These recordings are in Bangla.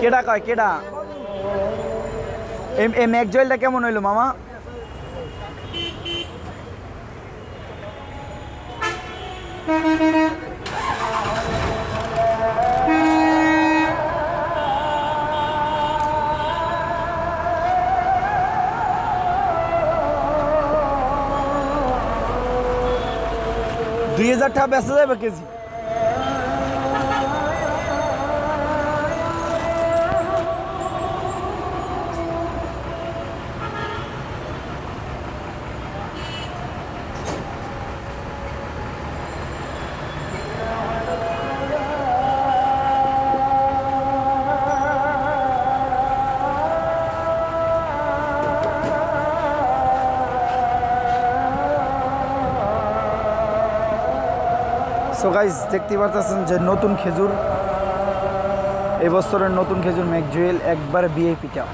কেডা কয়, কেডা? এম এ ম্যাকজয়েলটা কেমন হইল, মামা? দুই হাজার টাকা বেচা যাবে কেজি? সো গাইজ দেখতে পারতেছেন যে নতুন খেজুর, এবছরের নতুন খেজুর ম্যাকজুয়েল একবারে বিআইপিটা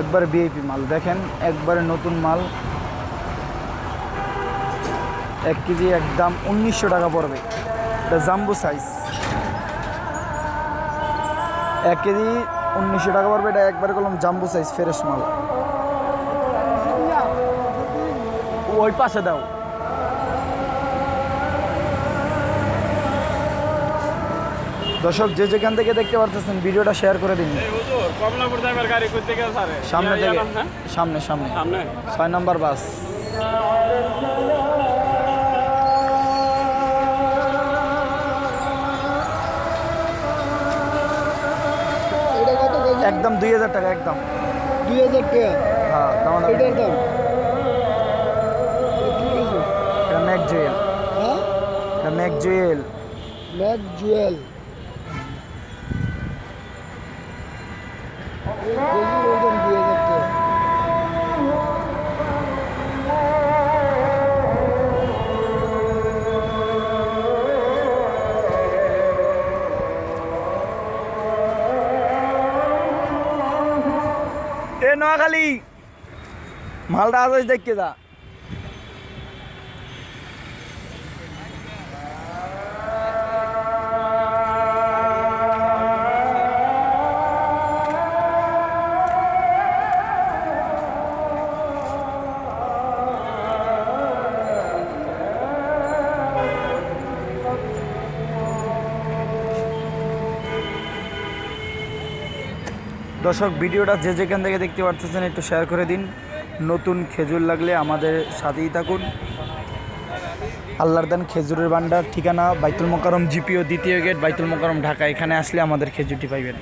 একবার বিআইপি মাল। দেখেন, একবারে নতুন মাল। এক কেজি একদম উনিশশো টাকা পড়বে। এটা জাম্বু সাইজ এক কেজি উনিশশো টাকা পড়বে, এটা একবারে করলাম জাম্বু সাইজ ফ্রেশ মাল। ওই পাশে দাও। দর্শক যে যেখান থেকে দেখতে পারতেছেন ভিডিওটা শেয়ার করে দিন। এই হুজুর কমলাপুর যাইবার গাড়ি করতে সামনে থেকে। হ্যাঁ? সামনে সামনে। সামনে? ছয় নম্বর বাস। একদম দুই হাজার টাকা একদম। দুই হাজার টাকা? হ্যাঁ দাম এটার এটা ম্যাক জুয়েল হ্যাঁ? এটা ম্যাক জুয়েল ম্যাক জুয়েল ওজন দুই হাজার টাকা এ নোয়াখালী মালটা আজ দেখতে যা। দর্শক, ভিডিওটা যে যেখান থেকে দেখতে পারতেছেন একটু শেয়ার করে দিন। নতুন খেজুর লাগলে আমাদের সাথেই থাকুন। আল্লাহর দান, খেজুরের ভান্ডার ঠিকানা, বাইতুল মোকারম জিপিও, দ্বিতীয় গেট, বাইতুল মোকারম ঢাকা। এখানে আসলে আমাদের খেজুরটি পাইবেন।